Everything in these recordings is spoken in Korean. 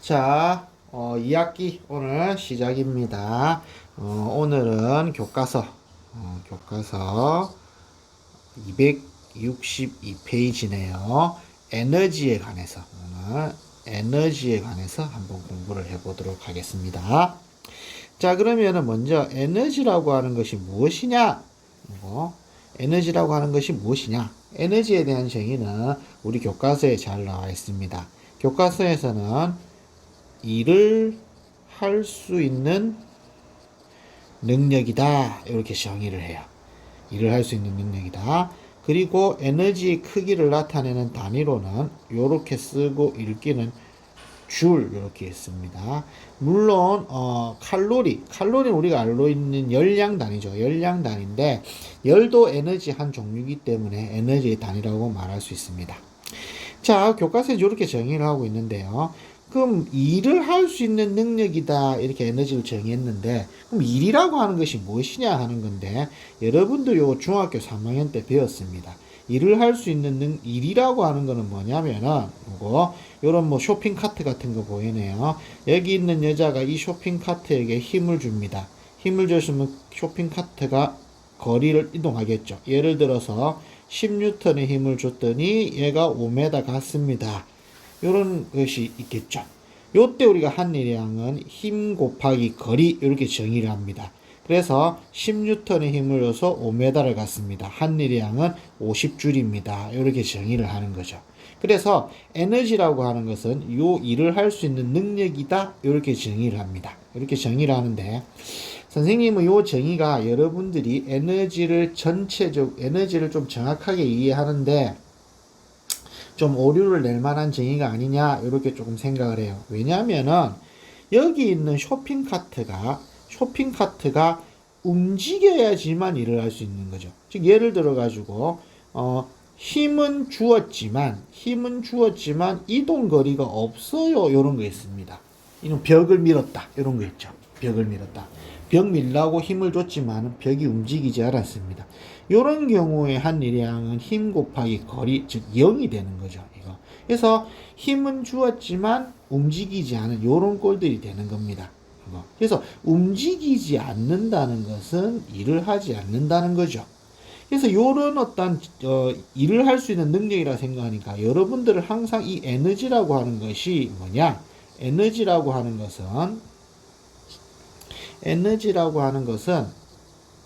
자, 어, 2학기 오늘 시작입니다. 어, 오늘은 교과서, 어, 교과서 262페이지네요. 에너지에 관해서, 오늘 에너지에 관해서 한번 공부를 해보도록 하겠습니다. 자, 그러면은 먼저 에너지라고 하는 것이 무엇이냐? 이거, 에너지라고 하는 것이 무엇이냐? 에너지에 대한 정의는 우리 교과서에 잘 나와 있습니다. 교과서에서는 일을 할 수 있는 능력이다. 이렇게 정의를 해요. 일을 할 수 있는 능력이다. 그리고 에너지의 크기를 나타내는 단위로는 이렇게 쓰고 읽기는 줄 이렇게 있습니다. 물론 어, 칼로리, 칼로리는 우리가 알고 있는 열량 단위죠. 열량 단위인데 열도 에너지 한 종류이기 때문에 에너지의 단위라고 말할 수 있습니다. 자, 교과서에 이렇게 정의를 하고 있는데요. 그럼 일을 할 수 있는 능력이다 이렇게 에너지를 정의했는데 그럼 일이라고 하는 것이 무엇이냐 하는 건데 여러분도 요 중학교 3학년 때 배웠습니다. 일을 할 수 있는 능, 일이라고 하는 거는 뭐냐면은 이거 요런 뭐 쇼핑 카트 같은 거 보이네요. 여기 있는 여자가 이 쇼핑 카트에게 힘을 줍니다. 힘을 줬으면 쇼핑 카트가 거리를 이동하겠죠. 예를 들어서 10N의 힘을 줬더니 얘가 5m 갔습니다. 요런 것이 있겠죠. 요때 우리가 한 일량은 힘 곱하기 거리 이렇게 정의를 합니다. 그래서 10N의 힘을 줘서 5m를 갔습니다. 한 일량은 50줄입니다. 이렇게 정의를 하는 거죠. 그래서 에너지라고 하는 것은 요 일을 할 수 있는 능력이다. 이렇게 정의를 합니다. 이렇게 정의를 하는데 선생님은 요 정의가 여러분들이 에너지를 전체적 에너지를 좀 정확하게 이해하는데 좀 오류를 낼 만한 정의가 아니냐 이렇게 조금 생각을 해요. 왜냐하면은 여기 있는 쇼핑 카트가 쇼핑 카트가 움직여야지만 일을 할 수 있는 거죠. 즉 예를 들어 가지고 어 힘은 주었지만 힘은 주었지만 이동 거리가 없어요. 이런 거 있습니다. 이런 벽을 밀었다. 이런 거 있죠. 벽을 밀었다. 벽 밀라고 힘을 줬지만 벽이 움직이지 않았습니다. 이런 경우에 한 일량은 힘 곱하기 거리, 즉 0이 되는 거죠. 이거. 그래서 힘은 주었지만 움직이지 않은 이런 꼴들이 되는 겁니다. 이거. 그래서 움직이지 않는다는 것은 일을 하지 않는다는 거죠. 그래서 이런 어떤 어, 일을 할 수 있는 능력이라 생각하니까 여러분들은 항상 이 에너지라고 하는 것이 뭐냐? 에너지라고 하는 것은 에너지라고 하는 것은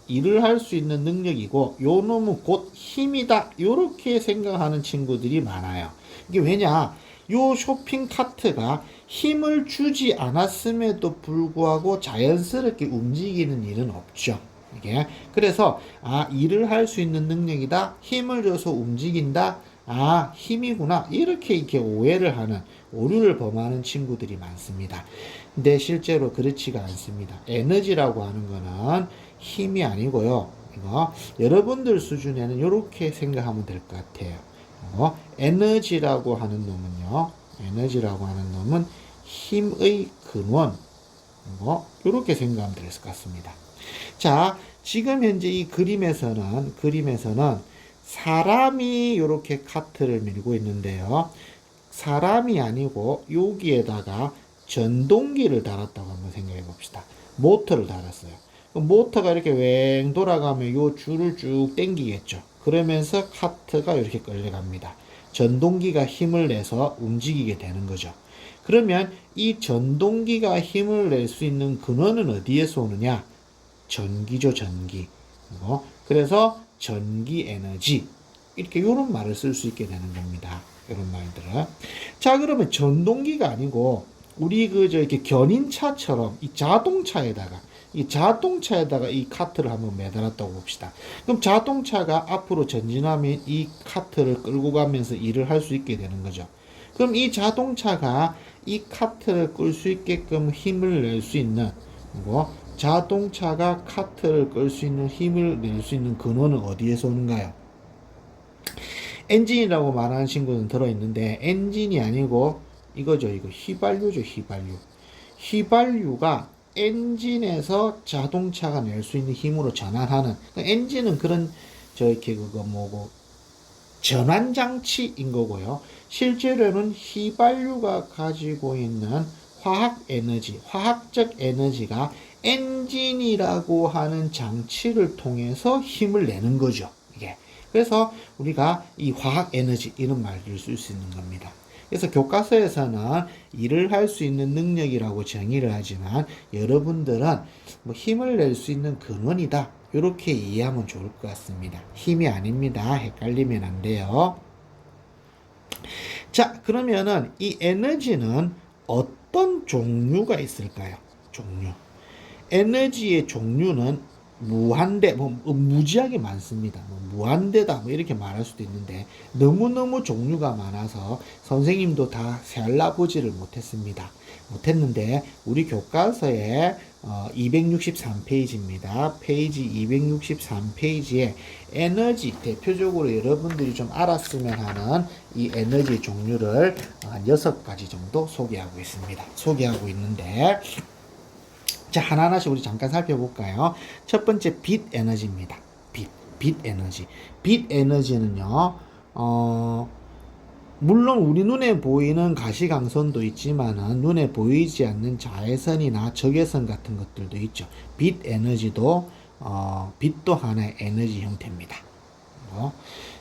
일을 할 수 있는 능력이고 요 놈은 곧 힘이다. 요렇게 생각하는 친구들이 많아요. 이게 왜냐? 요 쇼핑 카트가 힘을 주지 않았음에도 불구하고 자연스럽게 움직이는 일은 없죠. 이게 그래서 아 일을 할 수 있는 능력이다. 힘을 줘서 움직인다. 아 힘이구나. 이렇게 이렇게 오해를 하는 오류를 범하는 친구들이 많습니다. 근데 실제로 그렇지가 않습니다. 에너지라고 하는 거는 힘이 아니고요 이거 여러분들 수준에는 이렇게 생각하면 될 것 같아요 어, 에너지라고 하는 놈은요 에너지라고 하는 놈은 힘의 근원 뭐 이렇게 생각하면 될 것 같습니다 자 지금 현재 이 그림에서는 그림에서는 사람이 이렇게 카트를 밀고 있는데요. 사람이 아니고 여기에다가 전동기를 달았다고 한번 생각해 봅시다. 모터를 달았어요. 모터가 이렇게 웽 돌아가면 요 줄을 쭉 당기겠죠. 그러면서 카트가 이렇게 끌려갑니다. 전동기가 힘을 내서 움직이게 되는 거죠. 그러면 이 전동기가 힘을 낼 수 있는 근원은 어디에서 오느냐? 전기죠, 전기. 그래서 전기 에너지 이렇게 이런 말을 쓸 수 있게 되는 겁니다. 이런 말들은 자 그러면 전동기가 아니고 우리 그 저 이렇게 견인차처럼 이 자동차에다가 이 자동차에다가 이 카트를 한번 매달았다고 봅시다. 그럼 자동차가 앞으로 전진하면 이 카트를 끌고 가면서 일을 할 수 있게 되는 거죠. 그럼 이 자동차가 이 카트를 끌 수 있게끔 힘을 낼 수 있는 뭐 자동차가 카트를 끌 수 있는 힘을 낼 수 있는 근원은 어디에서 오는가요? 엔진이라고 말하는 친구는 들어있는데 엔진이 아니고 이거죠 이거 휘발유죠 휘발유 휘발유가 엔진에서 자동차가 낼 수 있는 힘으로 전환하는 그러니까 엔진은 그런 저 이렇게 그거 뭐고 전환 장치인 거고요 실제로는 휘발유가 가지고 있는 화학 에너지, 화학적 에너지가 엔진이라고 하는 장치를 통해서 힘을 내는 거죠. 이게. 그래서 우리가 이 화학 에너지 이런 말을 쓸 수 있는 겁니다. 그래서 교과서에서는 일을 할 수 있는 능력이라고 정의를 하지만 여러분들은 뭐 힘을 낼 수 있는 근원이다. 이렇게 이해하면 좋을 것 같습니다. 힘이 아닙니다. 헷갈리면 안 돼요. 자, 그러면은 이 에너지는 어떤 종류가 있을까요? 종류. 에너지의 종류는 무한대, 뭐 무지하게 많습니다. 뭐 무한대다, 뭐 이렇게 말할 수도 있는데 너무너무 종류가 많아서 선생님도 다 세알라보지를 못했습니다. 못했는데 우리 교과서에 어, 263페이지입니다. 페이지 263페이지에 에너지 대표적으로 여러분들이 좀 알았으면 하는 이 에너지 종류를 한 여섯 가지 정도 소개하고 있습니다. 소개하고 있는데 자, 하나하나씩 우리 잠깐 살펴볼까요? 첫 번째 빛 에너지입니다. 빛, 빛 에너지. 빛 에너지는요, 어, 물론 우리 눈에 보이는 가시광선도 있지만은 눈에 보이지 않는 자외선이나 적외선 같은 것들도 있죠. 빛 에너지도 어, 빛도 하나의 에너지 형태입니다. 뭐.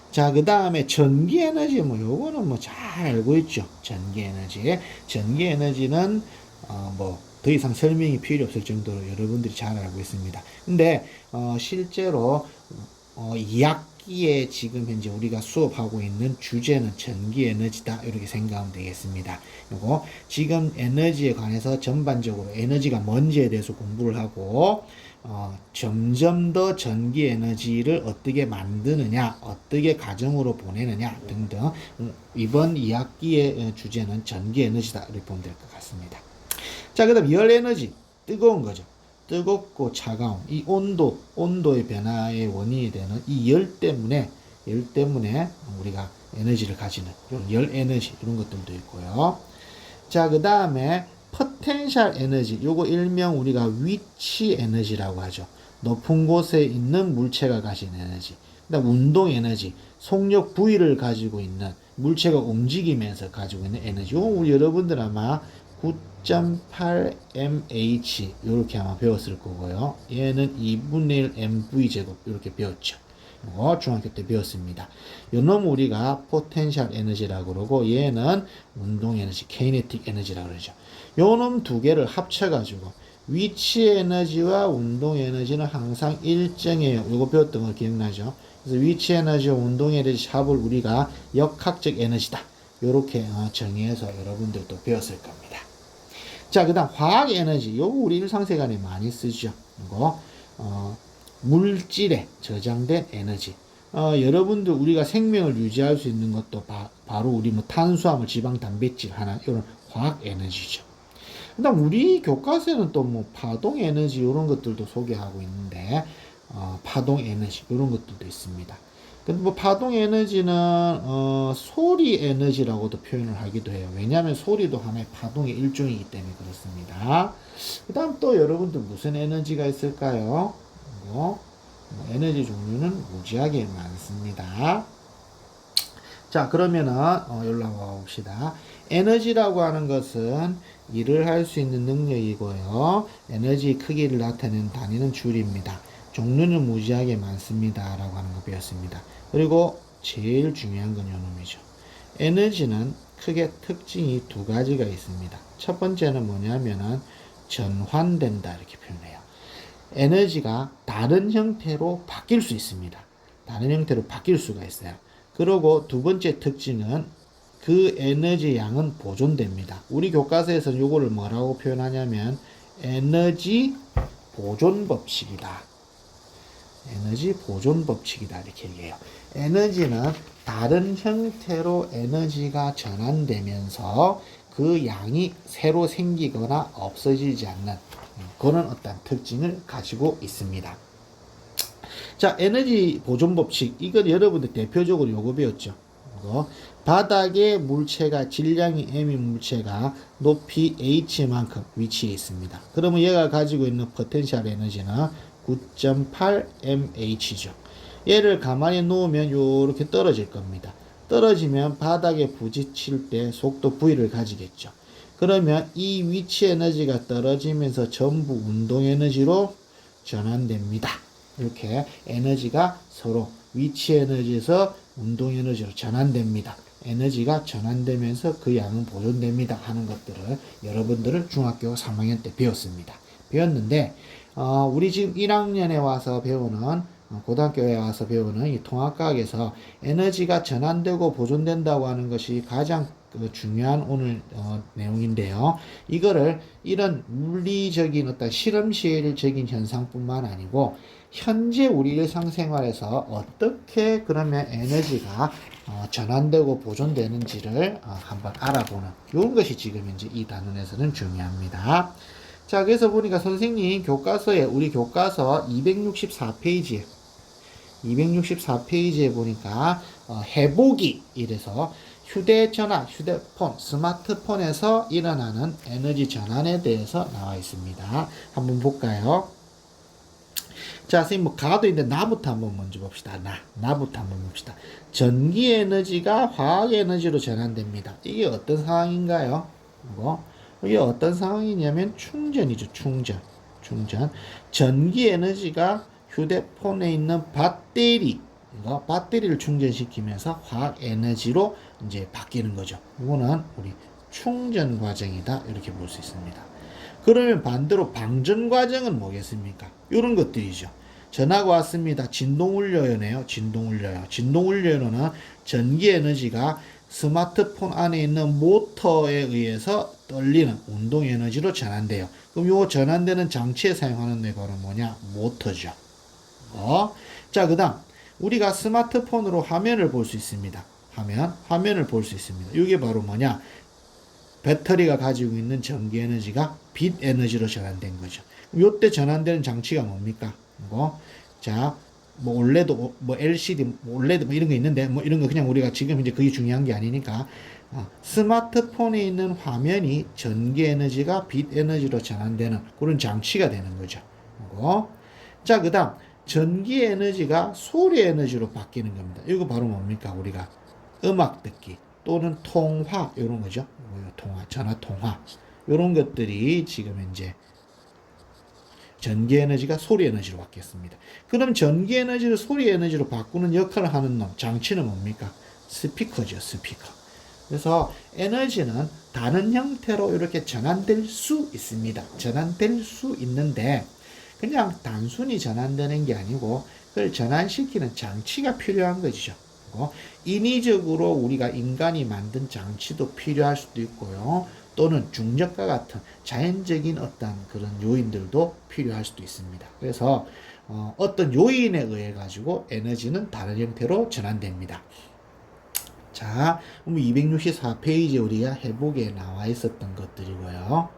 자, 그 다음에 전기 에너지, 뭐, 요거는 뭐 잘 알고 있죠. 전기 에너지. 전기 에너지는, 어, 뭐, 더 이상 설명이 필요 없을 정도로 여러분들이 잘 알고 있습니다. 근데, 어, 실제로, 어, 2학기에 지금 현재 우리가 수업하고 있는 주제는 전기 에너지다. 이렇게 생각하면 되겠습니다. 요거, 지금 에너지에 관해서 전반적으로 에너지가 뭔지에 대해서 공부를 하고, 어, 점점 더 전기 에너지를 어떻게 만드느냐, 어떻게 가정으로 보내느냐 등등 음, 이번 2학기의 주제는 전기 에너지다 이렇게 보면 될 것 같습니다. 자, 그 다음 열 에너지. 뜨거운 거죠. 뜨겁고 차가운 이 온도, 온도의 변화의 원인이 되는 이 열 때문에 열 때문에 우리가 에너지를 가지는 이런 열 에너지 이런 것들도 있고요. 자, 그 다음에 포텐셜 에너지, 요거 일명 우리가 위치 에너지라고 하죠. 높은 곳에 있는 물체가 가진 에너지. 그다음 운동 에너지, 속력 부위를 가지고 있는 물체가 움직이면서 가지고 있는 에너지. 요거 우리 여러분들 아마 굿 1.8mh 이렇게 아마 배웠을 거고요. 얘는 2분의 1 mv 제곱 이렇게 배웠죠. 이거 중학교 때 배웠습니다. 이놈 우리가 포텐셜 에너지라고 그러고 얘는 운동 에너지, 케이네틱 에너지라고 그러죠. 요놈 두 개를 합쳐가지고 위치 에너지와 운동 에너지는 항상 일정해요. 이거 배웠던 거 기억나죠? 그래서 위치 에너지와 운동 에너지 합을 우리가 역학적 에너지다. 이렇게 어, 정의해서 여러분들도 배웠을 겁니다. 자, 그 다음 화학 에너지. 요거 우리 일상생활에 많이 쓰죠. 이거 어, 물질에 저장된 에너지. 어, 여러분들 우리가 생명을 유지할 수 있는 것도 바, 로 우리 뭐 탄수화물, 지방, 단백질 하나 이런 화학 에너지죠. 그 다음 우리 교과서에는 또 뭐 파동 에너지 이런 것들도 소개하고 있는데 어, 파동 에너지 이런 것들도 있습니다. 근데 뭐 파동 에너지는 어, 소리 에너지라고도 표현을 하기도 해요. 왜냐하면 소리도 하나의 파동의 일종이기 때문에 그렇습니다. 그다음 또 여러분들 무슨 에너지가 있을까요? 뭐, 에너지 종류는 무지하게 많습니다. 자, 그러면은, 어, 여기로 한번 봅시다. 에너지라고 하는 것은 일을 할 수 있는 능력이고요. 에너지 크기를 나타내는 단위는 줄입니다. 종류는 무지하게 많습니다. 라고 하는 거 배웠습니다. 그리고 제일 중요한 건 요놈이죠. 에너지는 크게 특징이 두 가지가 있습니다. 첫 번째는 뭐냐면은 전환된다. 이렇게 표현해요. 에너지가 다른 형태로 바뀔 수 있습니다. 다른 형태로 바뀔 수가 있어요. 그리고 두 번째 특징은 그 에너지 양은 보존됩니다. 우리 교과서에서는 이거를 뭐라고 표현하냐면 에너지 보존 법칙이다. 에너지 보존 법칙이다 이렇게 얘기해요. 에너지는 다른 형태로 에너지가 전환되면서 그 양이 새로 생기거나 없어지지 않는 그런 어떤 특징을 가지고 있습니다. 자, 에너지 보존 법칙. 이건 여러분들 대표적으로 요거 배웠죠. 이거. 바닥에 물체가 질량이 m인 물체가 높이 h만큼 위치해 있습니다. 그러면 얘가 가지고 있는 포텐셜 에너지는 9.8 mh죠. 얘를 가만히 놓으면 이렇게 떨어질 겁니다. 떨어지면 바닥에 부딪힐 때 속도 v를 가지겠죠. 그러면 이 위치 에너지가 떨어지면서 전부 운동 에너지로 전환됩니다. 이렇게 에너지가 서로 위치 에너지에서 운동 에너지로 전환됩니다. 에너지가 전환되면서 그 양은 보존됩니다 하는 것들을 여러분들은 중학교 3학년 때 배웠습니다. 배웠는데 어, 우리 지금 1학년에 와서 배우는 어, 고등학교에 와서 배우는 이 통합과학에서 에너지가 전환되고 보존된다고 하는 것이 가장 그 중요한 오늘 어, 내용인데요. 이거를 이런 물리적인 어떤 실험실적인 현상뿐만 아니고 현재 우리 일상생활에서 어떻게 그러면 에너지가 어, 전환되고 보존되는지를 어, 한번 알아보는 이런 것이 지금 이제 이 단원에서는 중요합니다. 자, 그래서 보니까 선생님 교과서에 우리 교과서 264페이지에 264페이지에 보니까 어, 해보기 이래서 휴대전화, 휴대폰, 스마트폰에서 일어나는 에너지 전환에 대해서 나와 있습니다. 한번 볼까요? 자, 선생님 뭐 가도 있는데 나부터 한번 먼저 봅시다. 나, 나부터 한번 봅시다. 전기 에너지가 화학 에너지로 전환됩니다. 이게 어떤 상황인가요? 이거 이게 어떤 상황이냐면 충전이죠. 충전. 충전. 전기 에너지가 휴대폰에 있는 배터리 이거 배터리를 충전시키면서 화학 에너지로 이제 바뀌는 거죠. 이거는 우리 충전 과정이다. 이렇게 볼 수 있습니다. 그러면 반대로 방전 과정은 뭐겠습니까? 이런 것들이죠. 전화가 왔습니다. 진동 울려요네요. 진동 울려요. 진동 울려요는 전기 에너지가 스마트폰 안에 있는 모터에 의해서 떨리는 운동 에너지로 전환돼요. 그럼 요 전환되는 장치에 사용하는 게 바로 뭐냐? 모터죠. 어? 자, 그 다음. 우리가 스마트폰으로 화면을 볼 수 있습니다. 화면, 화면을 볼 수 있습니다. 이게 바로 뭐냐? 배터리가 가지고 있는 전기 에너지가 빛 에너지로 전환된 거죠. 요때 전환되는 장치가 뭡니까? 이거. 자, 뭐 올레도 뭐 LCD, 뭐 올레드 뭐 이런 거 있는데 뭐 이런 거 그냥 우리가 지금 이제 그게 중요한 게 아니니까 어, 스마트폰에 있는 화면이 전기 에너지가 빛 에너지로 전환되는 그런 장치가 되는 거죠. 이거. 자, 그 다음 전기 에너지가 소리 에너지로 바뀌는 겁니다. 이거 바로 뭡니까? 우리가 음악 듣기 또는 통화 이런 거죠. 뭐 통화, 전화 통화 이런 것들이 지금 이제 전기 에너지가 소리 에너지로 바뀌었습니다. 그럼 전기 에너지를 소리 에너지로 바꾸는 역할을 하는 놈 장치는 뭡니까? 스피커죠, 스피커. 그래서 에너지는 다른 형태로 이렇게 전환될 수 있습니다. 전환될 수 있는데 그냥 단순히 전환되는 게 아니고 그걸 전환시키는 장치가 필요한 거죠. 인위적으로 우리가 인간이 만든 장치도 필요할 수도 있고요. 또는 중력과 같은 자연적인 어떤 그런 요인들도 필요할 수도 있습니다. 그래서 어, 떤 요인에 의해 가지고 에너지는 다른 형태로 전환됩니다. 자, 264페이지에 우리가 회복에 나와 있었던 것들이고요.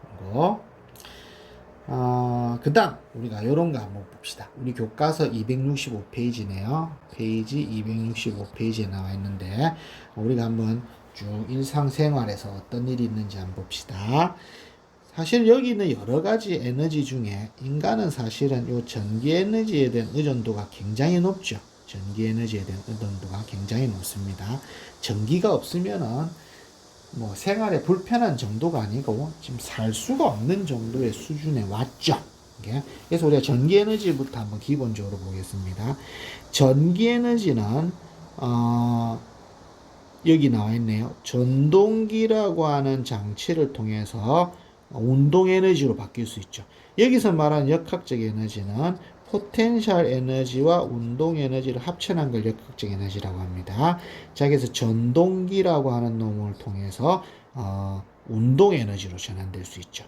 어, 그 다음, 우리가 요런 거 한번 봅시다. 우리 교과서 265페이지네요. 페이지 265페이지에 나와 있는데, 우리가 한번 쭉 일상생활에서 어떤 일이 있는지 한번 봅시다. 사실 여기 있는 여러 가지 에너지 중에 인간은 사실은 요 전기 에너지에 대한 의존도가 굉장히 높죠. 전기 에너지에 대한 의존도가 굉장히 높습니다. 전기가 없으면은 뭐 생활에 불편한 정도가 아니고 지금 살 수가 없는 정도의 수준에 왔죠. 그래서 우리가 전기 에너지부터 한번 기본적으로 보겠습니다. 전기 에너지는 어 여기 나와 있네요. 전동기라고 하는 장치를 통해서 운동 에너지로 바뀔 수 있죠. 여기서 말하는 역학적 에너지는 포텐셜 에너지와 운동 에너지를 합쳐난 걸 역학적 에너지라고 합니다. 자, 그래서 전동기라고 하는 놈을 통해서 어, 운동 에너지로 전환될 수 있죠.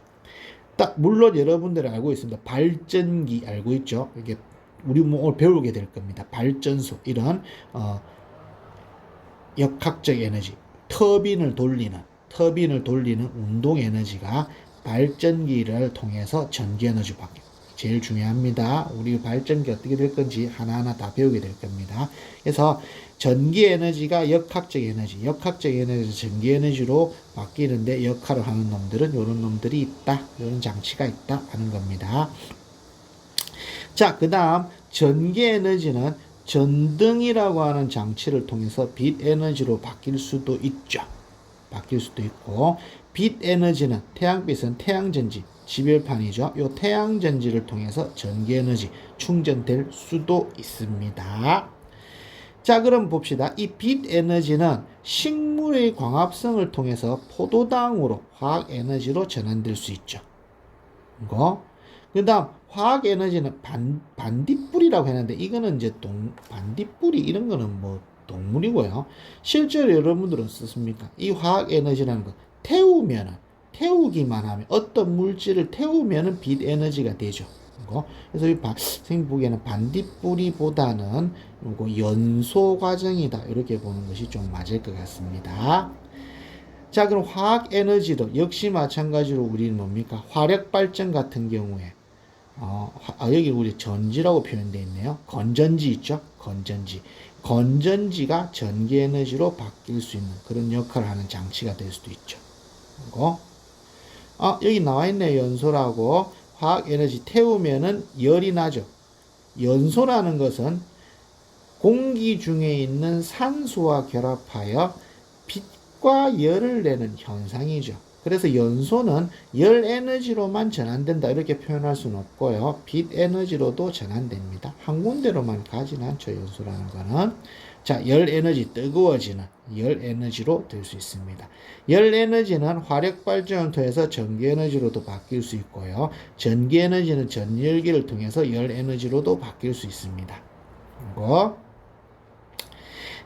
딱 물론 여러분들이 알고 있습니다. 발전기 알고 있죠. 이게 우리 뭐 오늘 배우게 될 겁니다. 발전소 이런 어, 역학적 에너지, 터빈을 돌리는 터빈을 돌리는 운동 에너지가 발전기를 통해서 전기 에너지 바뀌 제일 중요합니다. 우리 발전기 어떻게 될 건지 하나하나 다 배우게 될 겁니다. 그래서 전기 에너지가 역학적 에너지, 역학적 에너지 전기 에너지로 바뀌는데 역할을 하는 놈들은 이런 놈들이 있다. 이런 장치가 있다 하는 겁니다. 자, 그 다음 전기 에너지는 전등이라고 하는 장치를 통해서 빛 에너지로 바뀔 수도 있죠. 바뀔 수도 있고 빛 에너지는 태양빛은 태양전지 지별판이죠. 요 태양 전지를 통해서 전기 에너지 충전될 수도 있습니다. 자, 그럼 봅시다. 이 빛 에너지는 식물의 광합성을 통해서 포도당으로 화학 에너지로 전환될 수 있죠. 이거. 그 다음, 화학 에너지는 반, 반딧불이라고 했는데, 이거는 이제 동, 반딧불이 이런 거는 뭐 동물이고요. 실제로 여러분들은 썼습니까? 이 화학 에너지라는 거, 태우면은, 태우기만 하면, 어떤 물질을 태우면은 빛 에너지가 되죠. 그래서 이 바, 선생님 보기에는 반딧불이보다는 요거 연소 과정이다. 이렇게 보는 것이 좀 맞을 것 같습니다. 자, 그럼 화학 에너지도 역시 마찬가지로 우리는 뭡니까? 화력 발전 같은 경우에 어, 화- 아, 여기 우리 전지라고 표현되어 있네요. 건전지 있죠? 건전지. 건전지가 전기 에너지로 바뀔 수 있는 그런 역할을 하는 장치가 될 수도 있죠. 그리고 아, 여기 나와 있네 연소라고 화학 에너지 태우면은 열이 나죠. 연소라는 것은 공기 중에 있는 산소와 결합하여 빛과 열을 내는 현상이죠. 그래서 연소는 열 에너지로만 전환된다 이렇게 표현할 수는 없고요. 빛 에너지로도 전환됩니다. 한 군데로만 가진 않죠. 연소라는 거는. 자, 열 에너지 뜨거워지는 열 에너지로 될 수 있습니다. 열 에너지는 화력 발전을 통해서 전기 에너지로도 바뀔 수 있고요. 전기 에너지는 전열기를 통해서 열 에너지로도 바뀔 수 있습니다. 이거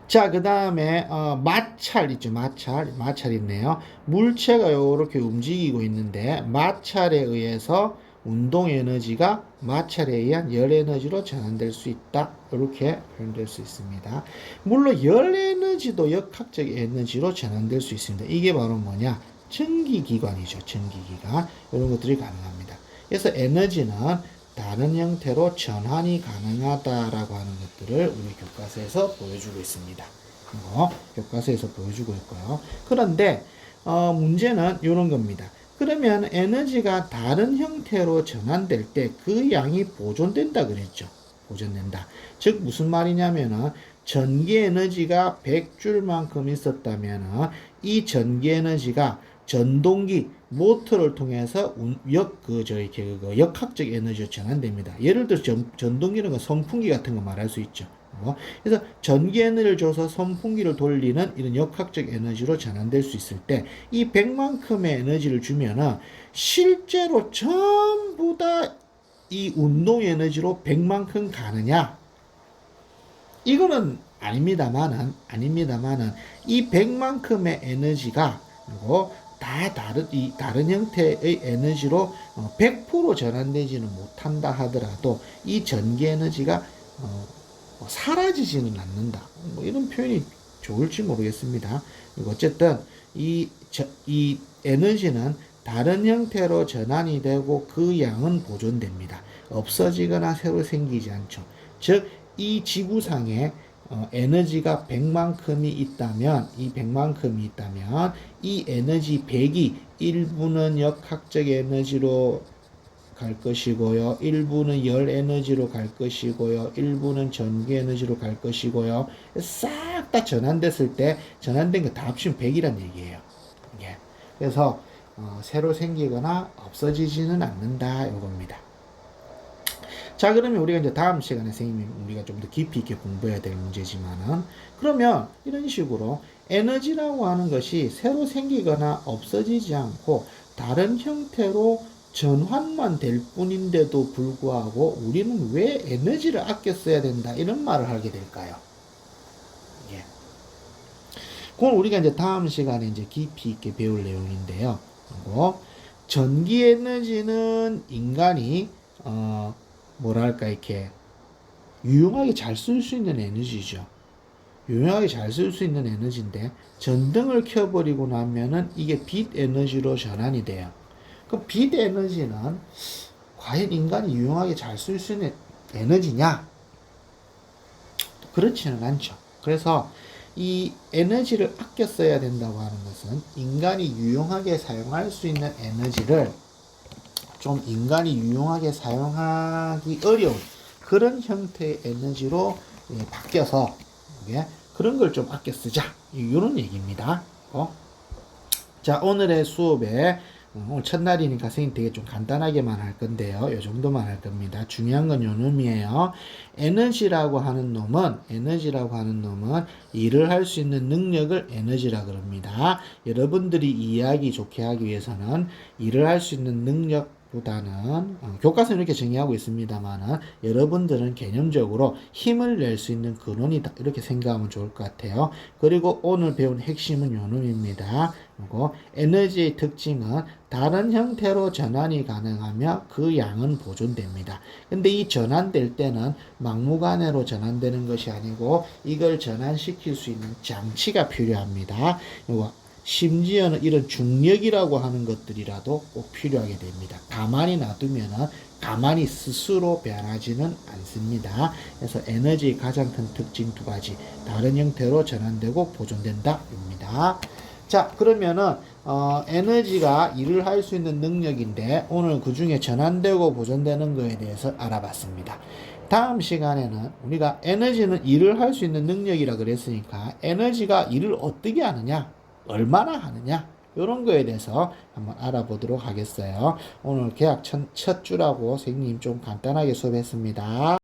자, 그 다음에, 어, 마찰 있죠. 마찰. 마찰 있네요. 물체가 이렇게 움직이고 있는데, 마찰에 의해서 운동 에너지가 마찰에 의한 열 에너지로 전환될 수 있다. 이렇게 표현될 수 있습니다. 물론 열 에너지도 역학적 에너지로 전환될 수 있습니다. 이게 바로 뭐냐? 전기기관이죠. 전기기관. 이런 것들이 가능합니다. 그래서 에너지는 다른 형태로 전환이 가능하다라고 하는 것들을 우리 교과서에서 보여주고 있습니다. 이거 교과서에서 보여주고 있고요. 그런데 어, 문제는 이런 겁니다. 그러면 에너지가 다른 형태로 전환될 때 그 양이 보존된다 그랬죠. 보존된다. 즉 무슨 말이냐면은 전기 에너지가 100줄만큼 있었다면은 이 전기 에너지가 전동기 모터를 통해서 운- 역, 그, 저, 이렇게, 그, 역학적 에너지로 전환됩니다. 예를 들어, 전, 전동기는 그 선풍기 같은 거 말할 수 있죠. 어? 그래서 전기 에너지를 줘서 선풍기를 돌리는 이런 역학적 에너지로 전환될 수 있을 때, 이 100만큼의 에너지를 주면은, 실제로 전부 다 이 운동 에너지로 100만큼 가느냐? 이거는 아닙니다만은, 아닙니다만은, 이 100만큼의 에너지가, 그리고 다 다른 이 다른 형태의 에너지로 어, 100% 전환되지는 못한다 하더라도 이 전기 에너지가 어, 뭐 사라지지는 않는다. 뭐 이런 표현이 좋을지 모르겠습니다. 어쨌든 이, 저, 이 에너지는 다른 형태로 전환이 되고 그 양은 보존됩니다. 없어지거나 새로 생기지 않죠. 즉, 이 지구상에 어, 에너지가 100만큼이 있다면, 이 100만큼이 있다면, 이 에너지 100이 일부는 역학적 에너지로 갈 것이고요. 일부는 열 에너지로 갈 것이고요. 일부는 전기 에너지로 갈 것이고요. 싹 다 전환됐을 때 전환된 거 다 합치면 100이란 얘기예요. 예. 그래서 어, 새로 생기거나 없어지지는 않는다 이겁니다. 자 그러면 우리가 이제 다음 시간에 선생님이 우리가 좀 더 깊이 있게 공부해야 될 문제지만은 그러면 이런 식으로 에너지라고 하는 것이 새로 생기거나 없어지지 않고 다른 형태로 전환만 될 뿐인데도 불구하고 우리는 왜 에너지를 아껴 써야 된다 이런 말을 하게 될까요? 예. 그건 우리가 이제 다음 시간에 이제 깊이 있게 배울 내용인데요. 그리고 전기 에너지는 인간이 어 뭐랄까 이렇게 유용하게 잘 쓸 수 있는 에너지죠. 유용하게 잘 쓸 수 있는 에너지인데 전등을 켜버리고 나면은 이게 빛 에너지로 전환이 돼요. 그빛 에너지는 과연 인간이 유용하게 잘 쓸 수 있는 에너지냐? 그렇지는 않죠. 그래서 이 에너지를 아껴 써야 된다고 하는 것은 인간이 유용하게 사용할 수 있는 에너지를 좀 인간이 유용하게 사용하기 어려운 그런 형태의 에너지로 예, 바뀌어서 예, 그런 걸 좀 아껴 쓰자 이런 얘기입니다. 어? 자, 오늘의 수업에 어, 오늘 첫날이니까 선생님 되게 좀 간단하게만 할 건데요. 요 정도만 할 겁니다. 중요한 건 요 놈이에요. 에너지라고 하는 놈은 에너지라고 하는 놈은 일을 할 수 있는 능력을 에너지라 그럽니다. 여러분들이 이해하기 좋게 하기 위해서는 일을 할 수 있는 능력 보다는 어, 교과서는 이렇게 정의하고 있습니다만은 여러분들은 개념적으로 힘을 낼 수 있는 근원이다 이렇게 생각하면 좋을 것 같아요. 그리고 오늘 배운 핵심은 요 놈입니다. 그리고 에너지의 특징은 다른 형태로 전환이 가능하며 그 양은 보존됩니다. 근데 이 전환될 때는 막무가내로 전환되는 것이 아니고 이걸 전환시킬 수 있는 장치가 필요합니다. 요거 심지어는 이런 중력이라고 하는 것들이라도 꼭 필요하게 됩니다. 가만히 놔두면은 가만히 스스로 변하지는 않습니다. 그래서 에너지의 가장 큰 특징 두 가지 다른 형태로 전환되고 보존된다입니다. 자 그러면은 어, 에너지가 일을 할 수 있는 능력인데 오늘 그 중에 전환되고 보존되는 거에 대해서 알아봤습니다. 다음 시간에는 우리가 에너지는 일을 할 수 있는 능력이라 그랬으니까 에너지가 일을 어떻게 하느냐 얼마나 하느냐 이런 거에 대해서 한번 알아보도록 하겠어요. 오늘 계약 첫, 첫 주라고 선생님 좀 간단하게 수업했습니다.